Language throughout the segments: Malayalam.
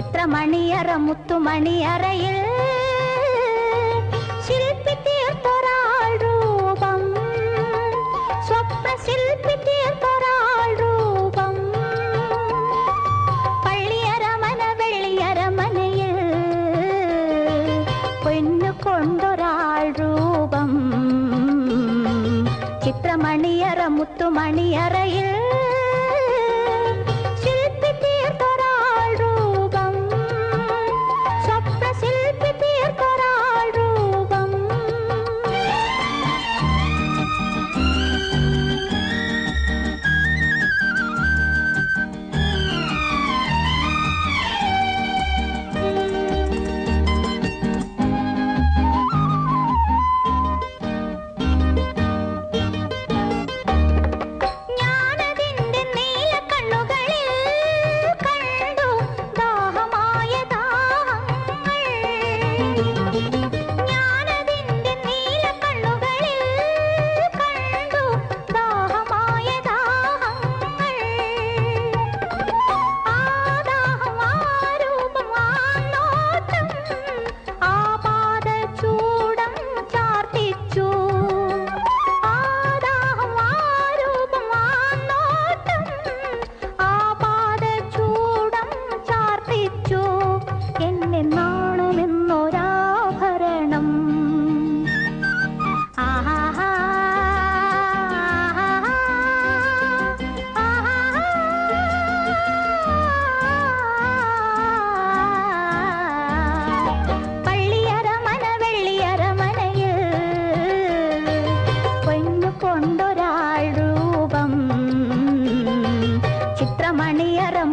சித்திர மணியற முத்து மணியறையில் ಶಿಲ್ಪಿ ತೀರ್ಥರಾಳ್ ರೂಪಂ ಸ್ವಪ್ನ ಶಿಲ್ಪಿ ತೀರ್ಥರಾಳ್ ರೂಪಂ പള്ളിയര മന വെള്ളിയര മനയിൽ പെണ്ണു കൊണ്ടൊരാൾ രൂപം ചിത്രമണിയറ മുത്തുമണിയറയിൽ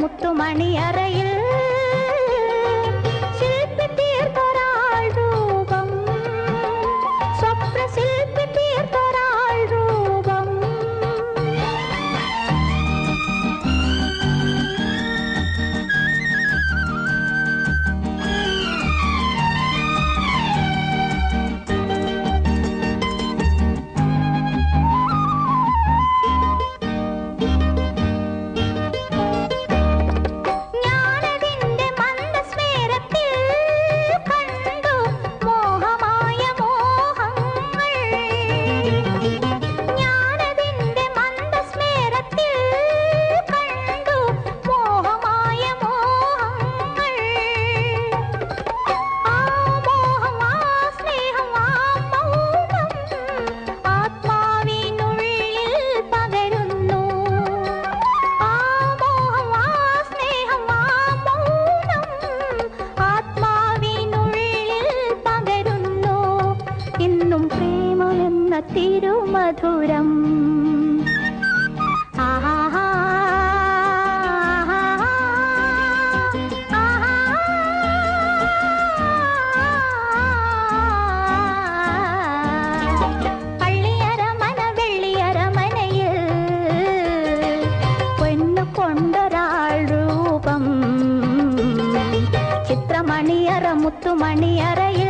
முத்துமணி அறையில் കാണും പ്രേമമെന്ന തിരുമധുരം കൊണ്ടൊരാൾ രൂപം ചിത്രമണിയറ മുത്തുമണിയറയിൽ